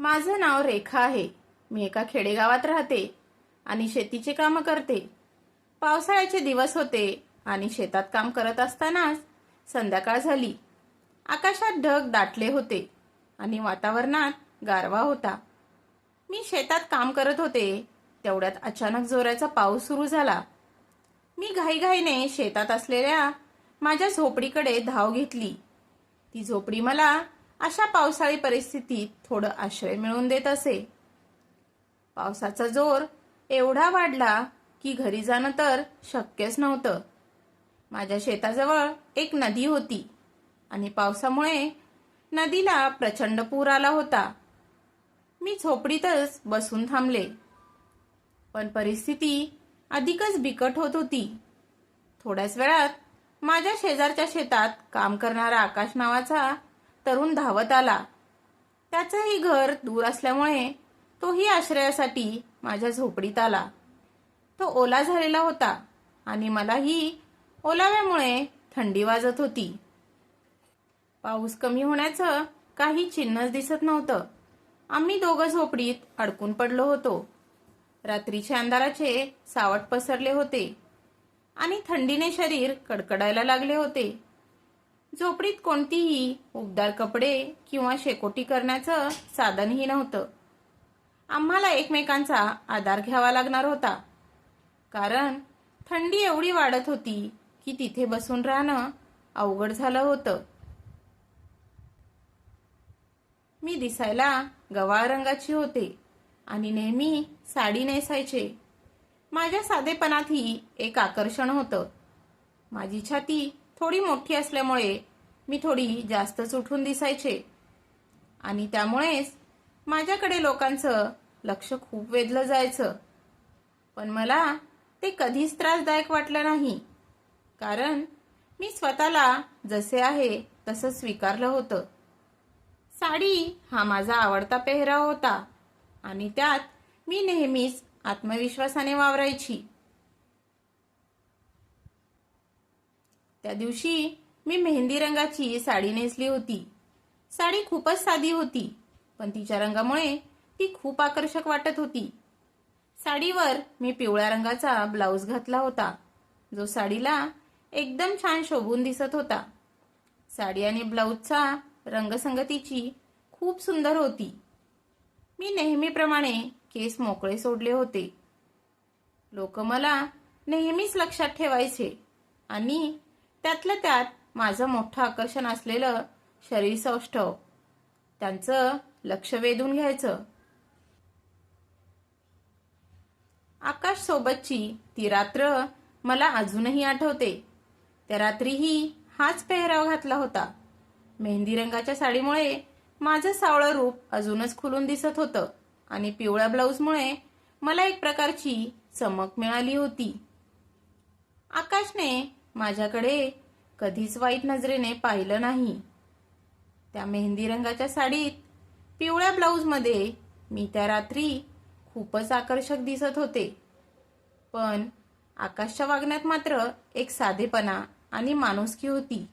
माझं नाव रेखा आहे. मी एका खेडेगावात राहते आणि शेतीचे कामं करते. पावसाळ्याचे दिवस होते आणि शेतात काम करत असतानाच संध्याकाळ झाली. आकाशात ढग दाटले होते आणि वातावरणात गारवा होता. मी शेतात काम करत होते. तेवढ्यात अचानक जोराचा पाऊस सुरू झाला. मी घाईघाईने शेतात असलेल्या माझ्या झोपडीकडे धाव घेतली. ती झोपडी मला अशा पावसाळी परिस्थितीत थोडं आश्रय मिळवून देत असे. पावसाचा जोर एवढा वाढला की घरी जाणं तर शक्यच नव्हतं. माझ्या शेताजवळ एक नदी होती आणि पावसामुळे नदीला प्रचंड पूर आला होता. मी झोपडीतच बसून थांबले. पण परिस्थिती अधिकच बिकट होत होती. थोड्याच वेळात माझ्या शेजारच्या शेतात काम करणारा आकाश नावाचा तरुण धावत आला. त्याचंही घर दूर असल्यामुळे तोही आश्रयासाठी माझ्या झोपडीत आला. तो ओला झालेला होता आणि मलाही ओलाव्यामुळे थंडी वाजत होती. पाऊस कमी होण्याचं काही चिन्हच दिसत नव्हतं. आम्ही दोघं झोपडीत अडकून पडलो होतो. रात्रीच्या अंधाराचे सावट पसरले होते आणि थंडीने शरीर कडकडायला लागले होते. झोपडीत कोणतीही उबदार कपडे किंवा शेकोटी करण्याचं साधनही नव्हतं. आम्हाला एकमेकांचा आधार घ्यावा लागणार होता. कारण थंडी एवढी वाढत होती की तिथे बसून राहणं अवघड झालं होतं. मी दिसायला गवाळ रंगाची होते आणि नेहमी साडी नेसायचे. माझ्या साधेपणातही एक आकर्षण होतं. माझी छाती थोडी मोठी असल्यामुळे मी थोडी जास्तच उठून दिसायचे. आणि त्यामुळेच माझ्याकडे लोकांचं लक्ष खूप वेधलं जायचं. पण मला ते कधीच त्रासदायक वाटलं नाही. कारण मी स्वतःला जसे आहे तसं स्वीकारलं होतं. साडी हा माझा आवडता पेहराव होता. आणि त्यात मी नेहमीच आत्मविश्वासाने वावरायची. त्या दिवशी मी मेहंदी रंगाची साडी नेसली होती. साडी खूपच साधी होती पण तिच्या रंगामुळे ती खूप आकर्षक वाटत होती. साडीवर मी पिवळ्या रंगाचा ब्लाऊज घातला होता. जो साडीला एकदम छान शोभून दिसत होता. साडी आणि ब्लाऊजचा रंगसंगतीची खूप सुंदर होती. मी नेहमीप्रमाणे केस मोकळे सोडले होते. लोक मला नेहमीच लक्षात ठेवायचे आणि त्यातलं त्यात माझं मोठं आकर्षण असलेलं शरीर सौष्ठव त्यांचं लक्ष वेधून घ्यायचं. आकाश सोबतची ती रात्र मला अजूनही आठवते. त्या रात्रीही हाच पेहराव घातला होता. मेहंदी रंगाच्या साडीमुळे माझं सावळं रूप अजूनच खुलून दिसत होतं आणि पिवळ्या ब्लाऊजमुळे मला एक प्रकारची चमक मिळाली होती. आकाशने माझ्याकडे कधीच वाईट नजरेने पाहिलं नाही. त्या मेहंदी रंगाच्या साडीत पिवळ्या ब्लाऊजमध्ये मी त्या रात्री खूपच आकर्षक दिसत होते. पण आकाशच्या वागण्यात मात्र एक साधेपणा आणि माणुसकी होती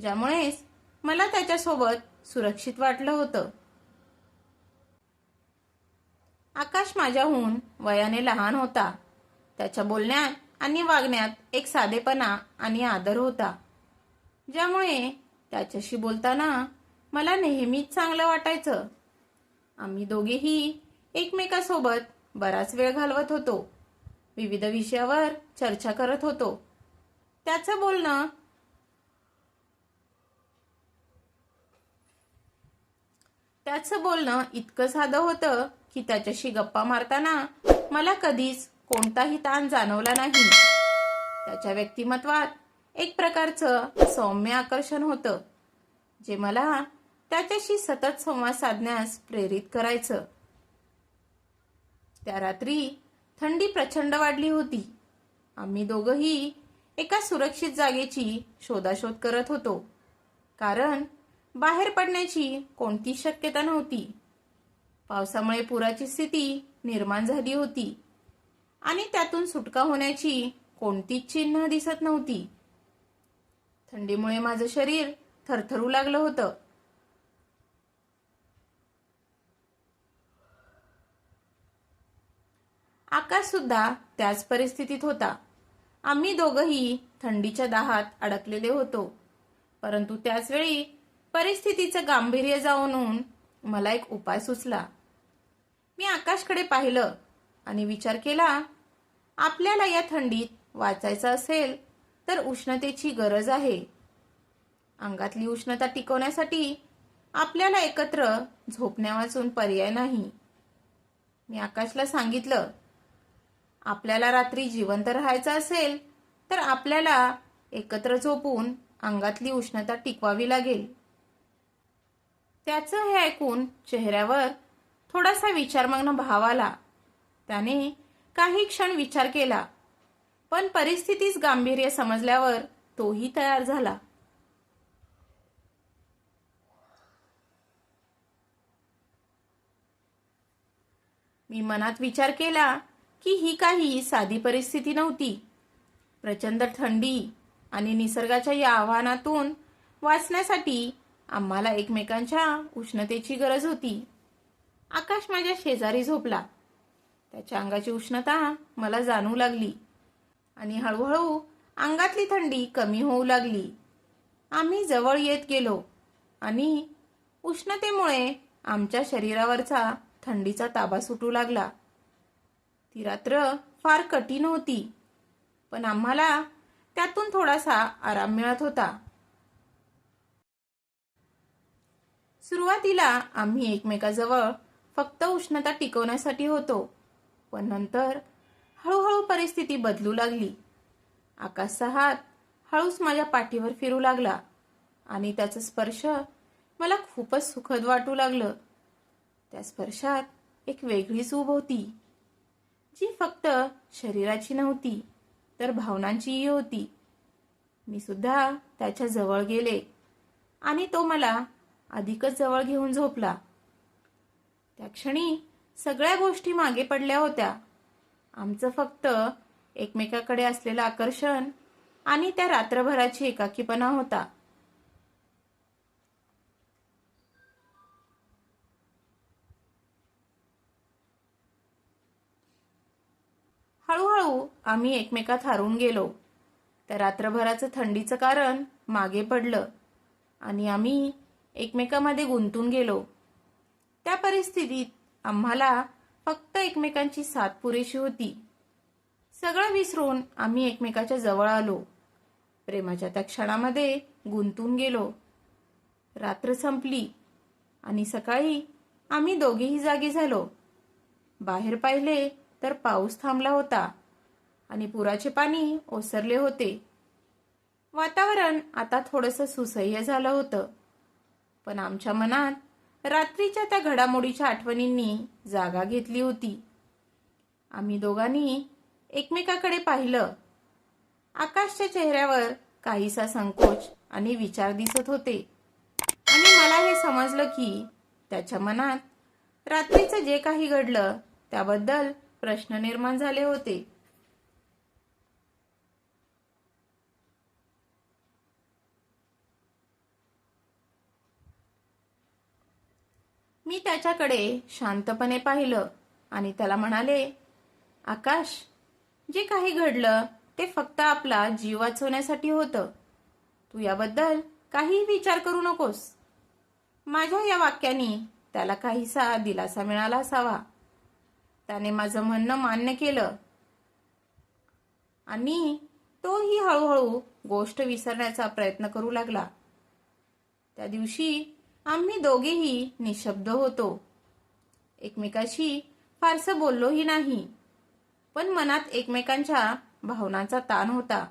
ज्यामुळेच मला त्याच्यासोबत सुरक्षित वाटलं होतं. आकाश माझ्याहून वयाने लहान होता. त्याच्या बोलण्यात आणि वागण्यात एक साधेपणा आणि आदर होता. ज्यामुळे त्याच्याशी बोलताना मला नेहमीच चांगलं वाटायचं. आम्ही दोघेही एकमेकासोबत बराच वेळ घालवत होतो. विविध विषयावर चर्चा करत होतो. त्याचं बोलणं त्याचं बोलणं इतकं साधं होतं की त्याच्याशी गप्पा मारताना मला कधीच कोणताही ताण जाणवला नाही. त्याच्या व्यक्तिमत्वात एक प्रकारचं सौम्य आकर्षण होतं जे मला त्याच्याशी सतत संवाद साधण्यास प्रेरित करायचं. त्या रात्री थंडी प्रचंड वाढली होती. आम्ही दोघंही एका सुरक्षित जागेची शोधाशोध करत होतो कारण बाहेर पडण्याची कोणतीच शक्यता नव्हती. पावसामुळे पुराची स्थिती निर्माण झाली होती. आणि त्यातून सुटका होण्याची कोणतीच चिन्ह दिसत नव्हती. थंडीमुळे माझं शरीर थरथरू लागलं होतं. आकाश सुद्धा त्याच परिस्थितीत होता. आम्ही दोघंही थंडीच्या दाहात अडकलेले होतो. परंतु त्याचवेळी परिस्थितीचं गांभीर्य जाऊन मला एक उपाय सुचला. मी आकाशकडे पाहिलं. आणि विचार केला आपल्याला या थंडीत वाचायचं असेल तर उष्णतेची गरज आहे. अंगातली उष्णता टिकवण्यासाठी आपल्याला एकत्र झोपण्यावाचून पर्याय नाही. मी आकाशला सांगितलं आपल्याला रात्री जिवंत राहायचं असेल तर आपल्याला एकत्र झोपून अंगातली उष्णता टिकवावी लागेल. त्याचं हे ऐकून चेहऱ्यावर थोडासा विचारमग्न भाव आला. त्याने काही क्षण विचार केला पण परिस्थितीच गांभीर्य समजल्यावर तोही तयार झाला. मी मनात विचार केला की ही काही साधी परिस्थिती नव्हती. प्रचंड थंडी आणि निसर्गाच्या या आव्हानातून वाचण्यासाठी आम्हाला एकमेकांच्या उष्णतेची गरज होती. आकाश माझ्या शेजारी झोपला. त्याच्या अंगाची उष्णता मला जाणू लागली. आणि हळूहळू अंगातली थंडी कमी होऊ लागली. आम्ही जवळ येत गेलो आणि उष्णतेमुळे आमच्या शरीरावरचा थंडीचा ताबा सुटू लागला. ती रात्र फार कठीण होती पण आम्हाला त्यातून थोडासा आराम मिळत होता. सुरुवातीला आम्ही एकमेकाजवळ फक्त उष्णता टिकवण्यासाठी होतो. पण नंतर हळूहळू परिस्थिती बदलू लागली. आकाशचा हात हळूच माझ्या पाठीवर फिरू लागला आणि त्याचा स्पर्श मला खूपच सुखद वाटू लागलं. त्या स्पर्शात एक वेगळीच ऊब होती जी फक्त शरीराची नव्हती तर भावनांचीही होती. मी सुद्धा त्याच्याजवळ गेले आणि तो मला अधिकच जवळ घेऊन झोपला. त्या क्षणी सगळ्या गोष्टी मागे पडल्या होत्या. आमचं फक्त एकमेकाकडे असलेलं आकर्षण आणि त्या रात्रभराची एकाकीपणा होता. हळूहळू आम्ही एकमेकात हारून गेलो. त्या रात्रभराचं थंडीचं कारण मागे पडलं आणि आम्ही एकमेकामध्ये गुंतून गेलो. त्या परिस्थितीत आम्हाला फक्त एकमेकांची साथ पुरेशी होती. सगळं विसरून आम्ही एकमेकाच्या जवळ आलो. प्रेमाच्या त्या क्षणामध्ये गुंतून गेलो. रात्र संपली आणि सकाळी आम्ही दोघेही जागी झालो. बाहेर पाहिले तर पाऊस थांबला होता आणि पुराचे पाणी ओसरले होते. वातावरण आता थोडंसं सुसह्य झालं होतं. पण आमच्या मनात रात्रीच्या त्या घडामोडीच्या आठवणींनी जागा घेतली होती. आम्ही दोघांनी एकमेकाकडे पाहिलं. आकाशच्या चेहऱ्यावर काहीसा संकोच आणि विचार दिसत होते. आणि मला हे समजलं की त्याच्या मनात रात्रीचं जे काही घडलं त्याबद्दल प्रश्न निर्माण झाले होते. मी त्याच्याकडे शांतपणे पाहिलं आणि त्याला म्हणाले आकाश जे काही घडलं ते फक्त आपला जीव वाचवण्यासाठी होतं. तू याबद्दल काही विचार करू नकोस. माझ्या या वाक्याने त्याला काहीसा दिलासा मिळाला असावा. त्याने माझं म्हणणं मान्य केलं. आणि तोही हळूहळू गोष्ट विसरण्याचा प्रयत्न करू लागला. त्या दिवशी आम्ही दोघेही निशब्द होतो. एकमेकाशी फारसं बोललोही नाही पण मनात एकमेकांच्या भावनांचा ताण होता.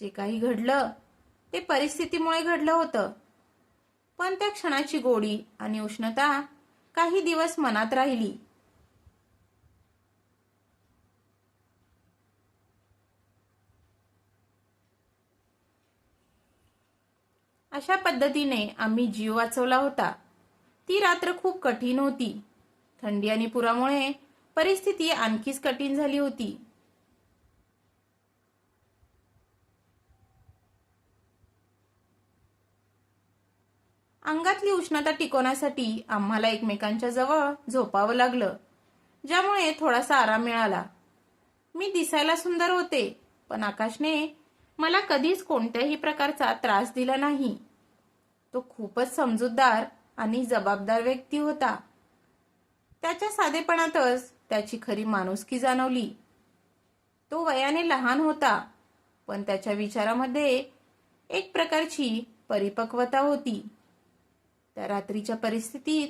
जे काही घडलं ते परिस्थितीमुळे घडलं होतं. पण त्या क्षणाची गोडी आणि उष्णता काही दिवस मनात राहिली. अशा पद्धतीने आम्ही जीव वाचवला होता. ती रात्र खूप कठीण होती. थंडी आणि पुरामुळे परिस्थिती आणखीच कठीण झाली होती. अंगातली उष्णता टिकवण्यासाठी आम्हाला एकमेकांच्या जवळ झोपावं लागलं ज्यामुळे थोडासा आराम मिळाला. मी दिसायला सुंदर होते पण आकाशने मला कधीच कोणत्याही प्रकारचा त्रास दिला नाही. तो खूपच समजूतदार आणि जबाबदार व्यक्ती होता. त्याच्या साधेपणातच त्याची खरी माणुसकी जाणवली. तो वयाने लहान होता पण त्याच्या विचारामध्ये एक प्रकारची परिपक्वता होती. त्या रात्रीच्या परिस्थितीत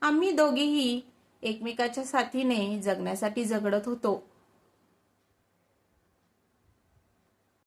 आम्ही दोघेही एकमेकाच्या साथीने जगण्यासाठी झगडत होतो.